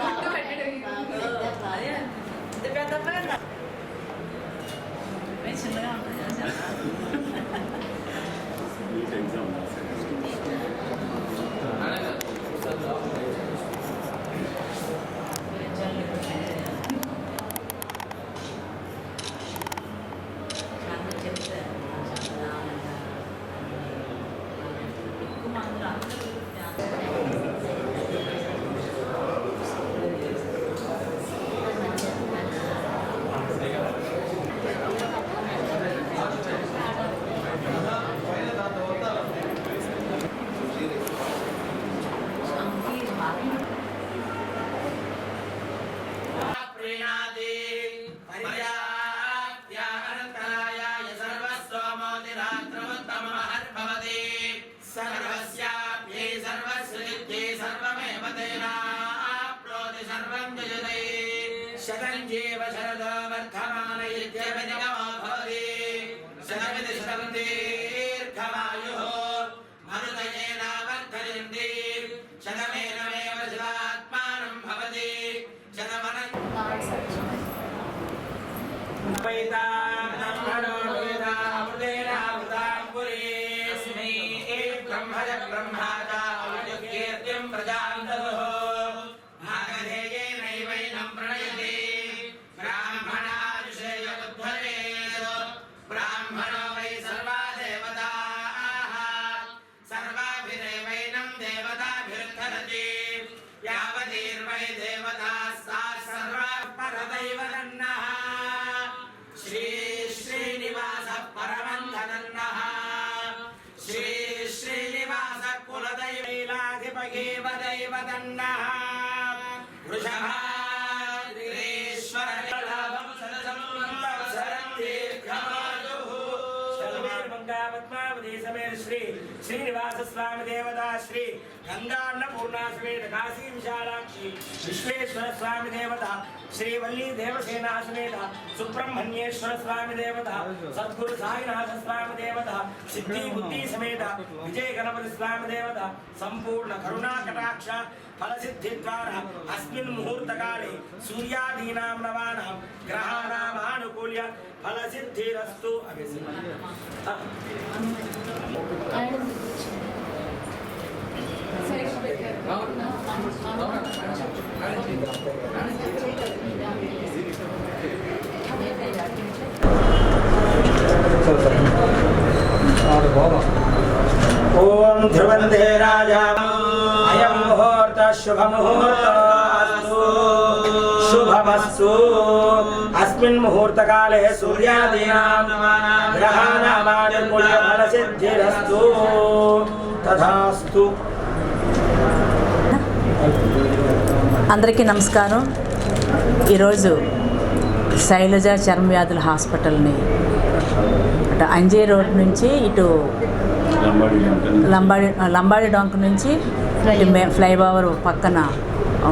నేను గుర్తు పెట్టడం అదే ఇంత గంగాన్న పూర్ణాశ్వేత కాశీ విశాలాక్షి విశ్వేశ్వర స్వామి దేవత శ్రీవల్లి దేవసేనాశ్వేత సుబ్రహ్మణ్యేశ్వర స్వామి దేవత సద్గురు సాయినాథ స్వామి దేవత సిద్ధి బుద్ధి సమేత విజయ గణపతి స్వామి దేవత సంపూర్ణ కరుణా కటాక్ష ఫలసిద్ధి ద్వారా అస్మిన్ ముహూర్తకాలే సూర్యాదీనాం నవానాం గ్రహాణాం ఆనుకూల్య ఫలసిద్ధిరస్తు అభిసి ॐ ध्रुवन्ते राजा अयं मुहूर्तः शुभमुहूर्तस्तु शुभमस्तु। अस्मिन् मुहूर्तकाले सूर्यादीनां ग्रहाणामानुकूल्यफलसिद्धिरस्तु तथास्तु అందరికీ నమస్కారం. ఈరోజు శైలజ చర్మ వ్యాధుల హాస్పిటల్ని అటు అంజే రోడ్ నుంచి ఇటు లంబాడి లంబాడి డొంక నుంచి ఫ్లైఓవర్ పక్కన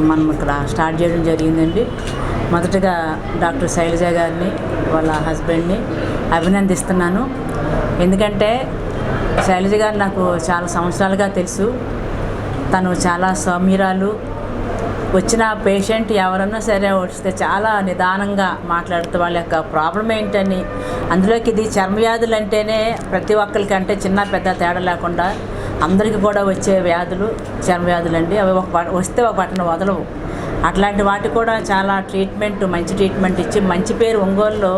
మనం ఇక్కడ స్టార్ట్ చేయడం జరిగిందండి. మొదటగా డాక్టర్ శైలజ గారిని వాళ్ళ హస్బెండ్ని అభినందిస్తున్నాను. ఎందుకంటే శైలజ గారు నాకు చాలా సంవత్సరాలుగా తెలుసు. తను చాలా సౌమ్యురాలు. వచ్చిన పేషెంట్ ఎవరన్నా సరే వస్తే చాలా నిదానంగా మాట్లాడుతూ వాళ్ళ యొక్క ప్రాబ్లం ఏంటని అందులోకి ఇది చర్మవ్యాధులు అంటేనే ప్రతి ఒక్కరికి అంటే చిన్న పెద్ద తేడా లేకుండా అందరికీ కూడా వచ్చే వ్యాధులు చర్మవ్యాధులు అండి. అవి ఒక వస్తే ఒక పట్టణ వదలవు. అట్లాంటి వాటికి కూడా చాలా ట్రీట్మెంట్ మంచి ట్రీట్మెంట్ ఇచ్చి మంచి పేరు ఒంగోలులో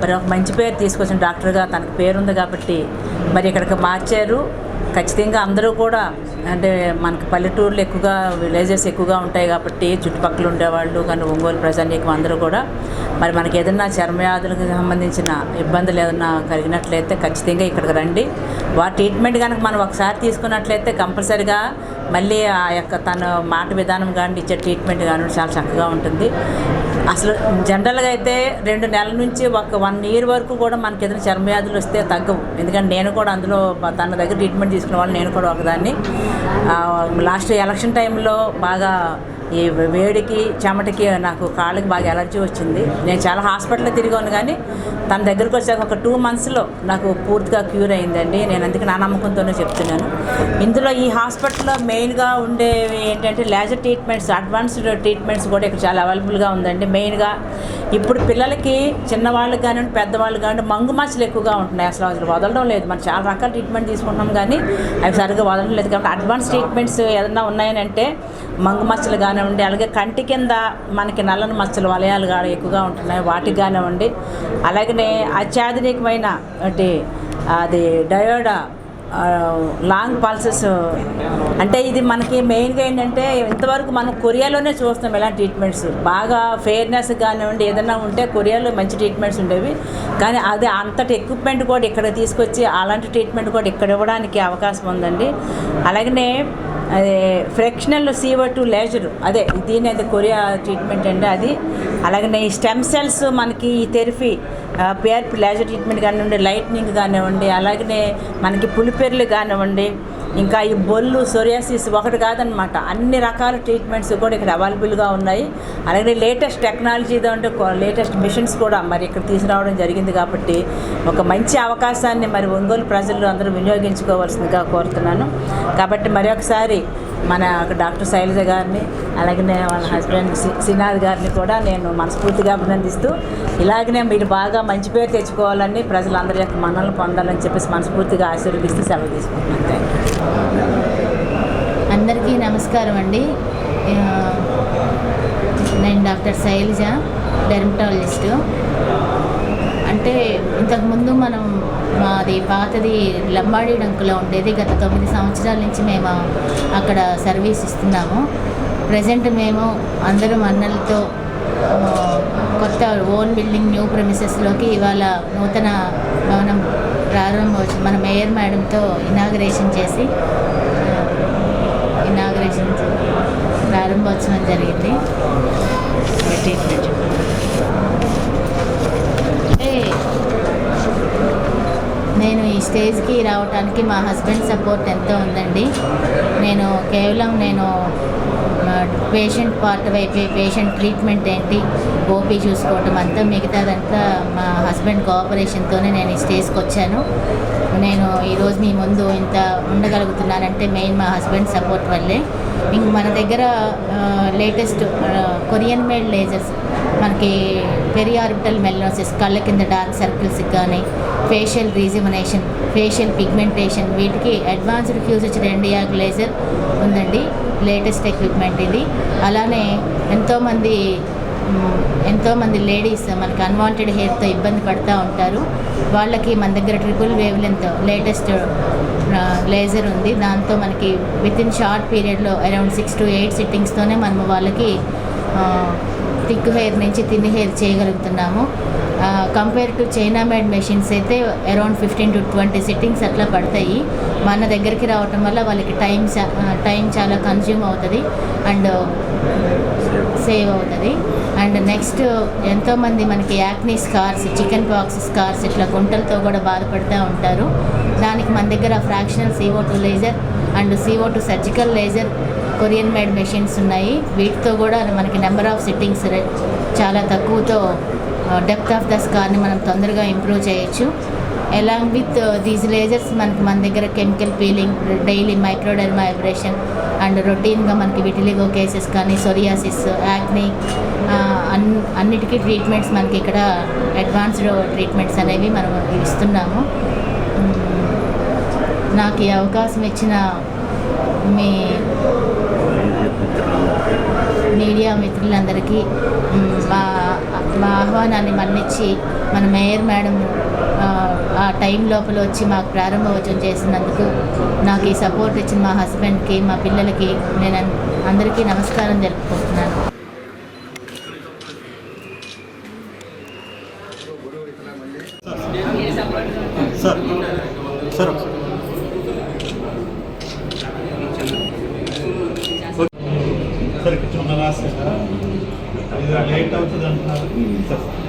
మరి ఒక మంచి పేరు తీసుకొచ్చిన డాక్టర్గా తనకు పేరుంది కాబట్టి మరి ఇక్కడికి మార్చారు. ఖచ్చితంగా అందరూ కూడా అంటే మనకు పల్లెటూర్లు ఎక్కువగా విలేజెస్ ఎక్కువగా ఉంటాయి కాబట్టి చుట్టుపక్కల ఉండేవాళ్ళు కానీ ఒంగోలు ప్రజానీకం అందరూ కూడా. మరి మనకి ఏదైనా చర్మవ్యాధులకు సంబంధించిన ఇబ్బందులు ఏదైనా కలిగినట్లయితే ఖచ్చితంగా ఇక్కడికి రండి. వాటి ట్రీట్మెంట్ కనుక మనం ఒకసారి తీసుకున్నట్లయితే కంపల్సరిగా మళ్ళీ ఆ యొక్క తన మాట విధానం కానీ ఇచ్చే ట్రీట్మెంట్ కానీ చాలా చక్కగా ఉంటుంది. అసలు జనరల్గా అయితే రెండు నెలల నుంచి ఒక వన్ ఇయర్ వరకు కూడా మనకి ఏదైనా చర్మవ్యాధులు వస్తే తగ్గవు. ఎందుకంటే నేను కూడా అందులో తన దగ్గర ట్రీట్మెంట్ తీసుకునే వాళ్ళు నేను కూడా ఒకదాన్ని. లాస్ట్ ఎలక్షన్ టైంలో బాగా ఈ వేడికి చెమటకి నాకు కాళ్ళకి బాగా ఎలర్జీ వచ్చింది. నేను చాలా హాస్పిటల్లో తిరిగాను కానీ తన దగ్గరకు వచ్చాక ఒక టూ మంత్స్లో నాకు పూర్తిగా క్యూర్ అయిందండి. నేను అందుకే నా నమ్మకంతోనే చెప్తున్నాను. ఇందులో ఈ హాస్పిటల్లో మెయిన్గా ఉండేవి ఏంటంటే లేజర్ ట్రీట్మెంట్స్ అడ్వాన్స్డ్ ట్రీట్మెంట్స్ కూడా ఇక్కడ చాలా అవైలబుల్గా ఉందండి. మెయిన్గా ఇప్పుడు పిల్లలకి చిన్నవాళ్ళకి కానివ్వండి పెద్దవాళ్ళు కానివ్వండి మంగు మచ్చలు ఎక్కువగా ఉంటున్నాయి. అసలు అసలు వదలడం లేదు. మనం చాలా రకాల ట్రీట్మెంట్ తీసుకుంటున్నాం కానీ అవి సరిగ్గా వదలడం లేదు. కాబట్టి అడ్వాన్స్ ట్రీట్మెంట్స్ ఏదైనా ఉన్నాయని అంటే మంగు మచ్చలు కానివ్వండి అలాగే కంటి కింద మనకి నల్లని మచ్చలు వలయాలు కాడ ఎక్కువగా ఉంటున్నాయి. వాటికి కానివ్వండి అలాగనే అత్యాధునికమైన అంటే అది డయోడా లాంగ్ పల్సెస్. అంటే ఇది మనకి మెయిన్గా ఏంటంటే ఇంతవరకు మనం కొరియాలోనే చూస్తాం ఇలాంటి ట్రీట్మెంట్స్. బాగా ఫెయిర్నెస్ కానివ్వండి ఏదైనా ఉంటే కొరియాలో మంచి ట్రీట్మెంట్స్ ఉండేవి. కానీ అది అంతటి ఎక్విప్మెంట్ కూడా ఇక్కడ తీసుకొచ్చి అలాంటి ట్రీట్మెంట్ కూడా ఇక్కడ ఇవ్వడానికి అవకాశం ఉందండి. అలాగనే అదే ఫ్రెక్షనల్ సీవో టు లేజర్. అదే దీని అయితే కొరియా ట్రీట్మెంట్ అండి అది. అలాగనే ఈ స్టెమ్ సెల్స్ మనకి ఈ థెరపీ పేర్ లేజర్ ట్రీట్మెంట్ కానివ్వండి లైట్నింగ్ కానివ్వండి అలాగనే మనకి పులిపెర్లు కానివ్వండి ఇంకా ఈ బొల్లు సొరియాసిస్ ఒకటి కాదనమాట అన్ని రకాల ట్రీట్మెంట్స్ కూడా ఇక్కడ అవైలబుల్గా ఉన్నాయి. అలాగే లేటెస్ట్ టెక్నాలజీతో అంటే లేటెస్ట్ మిషన్స్ కూడా మరి ఇక్కడ తీసుకురావడం జరిగింది కాబట్టి ఒక మంచి అవకాశాన్ని మరి ఒంగోలు ప్రజలు అందరూ వినియోగించుకోవాల్సిందిగా కోరుతున్నాను. కాబట్టి మరొకసారి మన డాక్టర్ శైలజ గారిని అలాగే వాళ్ళ హస్బెండ్ సి- గారిని కూడా నేను మనస్ఫూర్తిగా అభినందిస్తూ ఇలాగనే మీరు బాగా మంచి పేరు తెచ్చుకోవాలని ప్రజలందరి యొక్క మనల్ని పొందాలని చెప్పేసి మనస్ఫూర్తిగా ఆశీర్వదిస్తూ సెలవు తీసుకుంటున్నాను. థ్యాంక్ అందరికీ నమస్కారం అండి. నేను డాక్టర్ శైలజ డెర్మటాలజిస్టు. అంటే ఇంతకుముందు మనం మాది పాతది లంబాడి డంకులో ఉండేది. గత తొమ్మిది సంవత్సరాల నుంచి మేము అక్కడ సర్వీస్ ఇస్తున్నాము. ప్రజెంట్ మేము అందరం అన్నలతో కొత్త ఓన్ బిల్డింగ్ న్యూ ప్రెమిసెస్లోకి ఇవాళ నూతన భవనం ప్రారంభోత్సవం మన మేయర్ మేడంతో ఇనాగరేషన్ చేసి ఇనాగరేషన్ ప్రారంభోత్సవం జరిగింది అంటే నేను ఈ స్టేజ్కి రావడానికి మా హస్బెండ్ సపోర్ట్ ఎంతో ఉందండి. నేను కేవలం నేను పేషెంట్ పార్ట్ వైపు పేషెంట్ ట్రీట్మెంట్ ఏంటి ఓపీ చూసుకోవటం అంతా మిగతాదంతా మా హస్బెండ్ కోఆపరేషన్తోనే నేను ఈ స్టేజ్కి వచ్చాను. నేను ఈరోజు మీ ముందు ఇంత ఉండగలుగుతున్నానంటే మెయిన్ మా హస్బెండ్ సపోర్ట్ వల్లే. ఇంక మన దగ్గర లేటెస్ట్ కొరియన్ మేడ్ లేజర్స్ మనకి పెరియార్బిటల్ మెల్నోసిస్ కళ్ళ కింద డార్క్ సర్కిల్స్కి కానీ ఫేషియల్ రీజిమినేషన్ ఫేషియల్ పిగ్మెంటేషన్ వీటికి అడ్వాన్స్డ్ ఫ్యూజర్ ఇండియా గ్లేజర్ ఉందండి. లేటెస్ట్ ఎక్విప్మెంట్ ఇది. అలానే ఎంతోమంది ఎంతోమంది లేడీస్ మనకి అన్వాంటెడ్ హెయిర్తో ఇబ్బంది పడుతూ ఉంటారు. వాళ్ళకి మన దగ్గర triple wavelength latest laser ఉంది. దాంతో మనకి విత్ ఇన్ షార్ట్ పీరియడ్లో అరౌండ్ సిక్స్ టు ఎయిట్ సిట్టింగ్స్తోనే మనము వాళ్ళకి థిక్ హెయిర్ నుంచి thin hair చేయగలుగుతున్నాము. Compare to China made machines అయితే around fifteen to twenty sittings అట్లా పడతాయి. మన దగ్గరికి రావటం వల్ల వాళ్ళకి టైం టైం చాలా కన్జ్యూమ్ అవుతుంది అండ్ సేవ్ అవుతుంది. అండ్ నెక్స్ట్ ఎంతోమంది మనకి acne scars chicken pox scars ఇట్లా గుంటలతో కూడా బాధపడుతూ ఉంటారు. దానికి మన దగ్గర fractional CO two laser and CO two surgical laser Korean made machines ఉన్నాయి. వీటితో కూడా మనకి నెంబర్ ఆఫ్ సిట్టింగ్స్ చాలా తక్కువతో డెప్త్ ఆఫ్ ద స్కార్ని మనం తొందరగా ఇంప్రూవ్ చేయొచ్చు. అలాంగ్ విత్ దీస్ లేజర్స్ మనకి మన దగ్గర chemical peeling daily microdermabrasion and రొటీన్గా మనకి విటిలిగో కేసెస్ కానీ సొరియాసిస్ యాక్ని అన్ అన్నిటికీ ట్రీట్మెంట్స్ మనకి ఇక్కడ అడ్వాన్స్డ్ ట్రీట్మెంట్స్ అనేవి మనం ఇస్తున్నాము. నాకు ఈ అవకాశం ఇచ్చిన మీ మీడియా మిత్రులందరికీ. మ్, మా ఆహ్వానాన్ని మన్నించి మన మేయర్ మేడం ఆ, టైం లోపల వచ్చి మాకు ప్రారంభోత్సవం చేసినందుకు నాకు ఈ సపోర్ట్ ఇచ్చిన మా హస్బెండ్కి మా పిల్లలకి నేను అందరికీ నమస్కారం జరుపుకుంటున్నాను 嗯？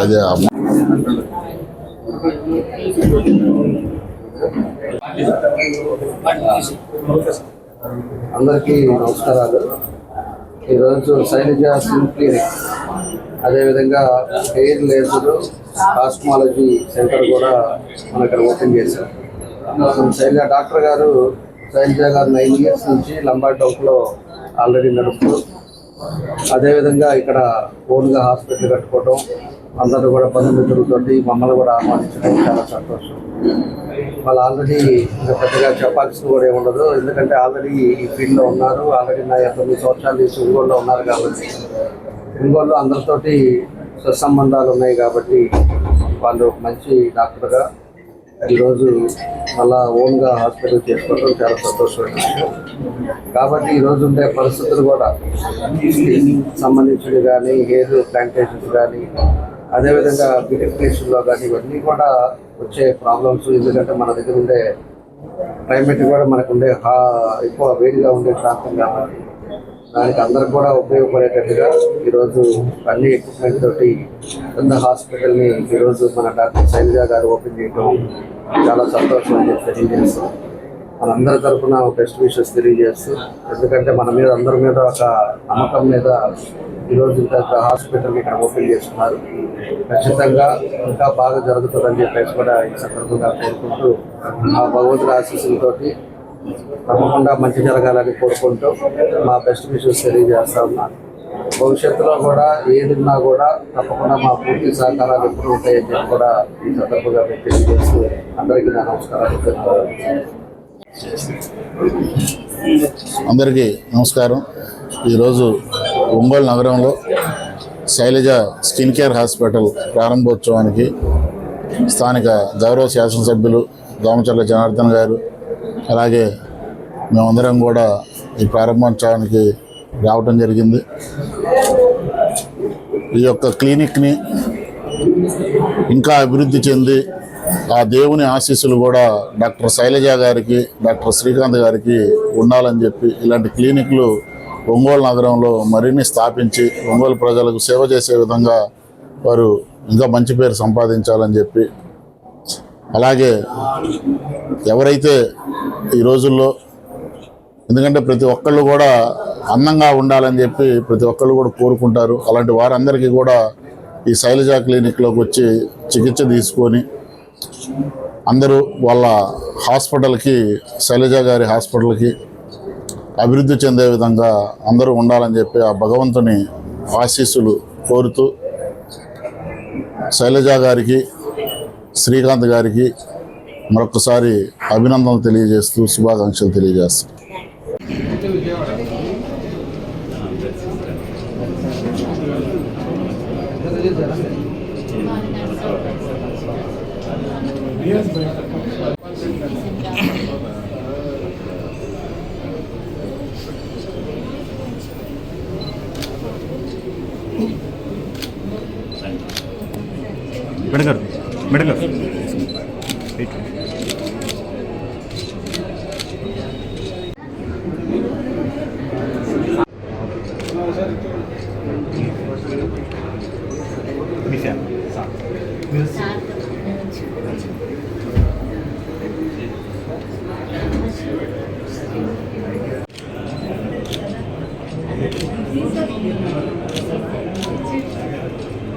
అదే. అందరికీ నమస్కారాలు. ఈరోజు శైలజ స్కిన్ క్లినిక్. అదేవిధంగా హెయిర్ లేజర్ కాస్మాలజీ సెంటర్ కూడా మన ఇక్కడ ఓపెన్ చేశారు శైలజ డాక్టర్ గారు శైలజ గారు నైన్ ఇయర్స్ నుంచి లంబాడ్ డౌక్లో ఆల్రెడీ నడుపుతూ అదేవిధంగా ఇక్కడ ఓన్గా హాస్పిటల్ కట్టుకోవడం అందరూ కూడా బంధుమిత్రులతోటి మమ్మల్ని కూడా ఆహ్వానించడం చాలా సంతోషం. వాళ్ళు ఆల్రెడీ ఇంకా పెద్దగా చెప్పాల్సింది కూడా ఏముండదు ఎందుకంటే ఆల్రెడీ ఈ ఫీల్డ్లో ఉన్నారు. ఆల్రెడీ నా తొమ్మిది సంవత్సరాల నుంచి ఒంగోలులో ఉన్నారు కాబట్టి ఒంగోలులో అందరితోటి సత్సంబంధాలు ఉన్నాయి కాబట్టి వాళ్ళు మంచి డాక్టర్గా ఈరోజు మళ్ళా ఓన్గా హాస్పిటల్ చేసుకోవడం చాలా సంతోషమైన కాబట్టి ఈరోజు ఉండే పరిస్థితులు కూడా సంబంధించినవి కానీ హెయిర్ ప్లాంటేషన్స్ కానీ అదేవిధంగా బ్యూటిఫికేషన్లో కానీ ఇవన్నీ కూడా వచ్చే ప్రాబ్లమ్స్ ఎందుకంటే మన దగ్గర ఉండే క్లైమేట్ కూడా మనకు ఉండే హా ఎక్కువ వేడిగా ఉండే ప్రాంతం కాబట్టి దానికి అందరికి కూడా ఉపయోగపడేటట్టుగా ఈరోజు అన్ని ఎక్విప్మెంట్ తోటి పెద్ద హాస్పిటల్ని ఈరోజు మన డాక్టర్ శైలజ గారు ఓపెన్ చేయడం చాలా సంతోషం అని చెప్పి తెలియజేస్తాం మనందరి తరఫున బెస్ట్ విషెస్ తెలియజేస్తూ ఎందుకంటే మన మీద అందరి మీద ఒక నమ్మకం మీద ఈరోజు ఇంత హాస్పిటల్ ఇక్కడ ఓపెన్ చేస్తున్నారు. ఖచ్చితంగా ఇంకా బాగా జరుగుతుందని చెప్పేసి కూడా ఈ సందర్భంగా కోరుకుంటూ ఆ భగవంతుడి ఆశీస్సులతోటి తప్పకుండా మంచి జరగాలని కోరుకుంటూ మా బెస్ట్ విషెస్ తెలియజేస్తా ఉన్నాను భవిష్యత్తులో కూడా ఏదున్నా కూడా తప్పకుండా మా పూర్తి సహకారాలు ఎప్పుడు ఉంటాయని కూడా ఈ సందర్భంగా తెలియజేస్తూ అందరికీ నా నమస్కారాలు అందరికీ నమస్కారం. ఈరోజు ఒంగోలు నగరంలో శైలజ స్కిన్ కేర్ హాస్పిటల్ ప్రారంభోత్సవానికి స్థానిక గౌరవ శాసనసభ్యులు దోమచర్ల జనార్దన్ గారు అలాగే మేమందరం కూడా ఈ ప్రారంభోత్సవానికి రావటం జరిగింది. ఈ యొక్క క్లినిక్ని ఇంకా అభివృద్ధి చెంది ఆ దేవుని ఆశీస్సులు కూడా డాక్టర్ శైలజ గారికి డాక్టర్ శ్రీకాంత్ గారికి ఉండాలని చెప్పి ఇలాంటి క్లినిక్లు ఒంగోలు నగరంలో మరిన్ని స్థాపించి ఒంగోలు ప్రజలకు సేవ చేసే విధంగా వారు ఇంకా మంచి పేరు సంపాదించాలని చెప్పి అలాగే ఎవరైతే ఈ రోజుల్లో ఎందుకంటే ప్రతి ఒక్కళ్ళు కూడా అందంగా ఉండాలని చెప్పి ప్రతి ఒక్కళ్ళు కూడా కోరుకుంటారు. అలాంటి వారందరికీ కూడా ఈ శైలజ క్లినిక్లోకి వచ్చి చికిత్స తీసుకొని అందరూ వాళ్ళ హాస్పిటల్కి శైలజ గారి హాస్పిటల్కి అభివృద్ధి చెందే విధంగా అందరూ ఉండాలని చెప్పి ఆ భగవంతుని ఆశీస్సులు కోరుతూ శైలజ గారికి శ్రీకాంత్ గారికి మరొకసారి అభినందనలు తెలియజేస్తూ శుభాకాంక్షలు తెలియజేస్తాను మేడం मिडिल ऑफ़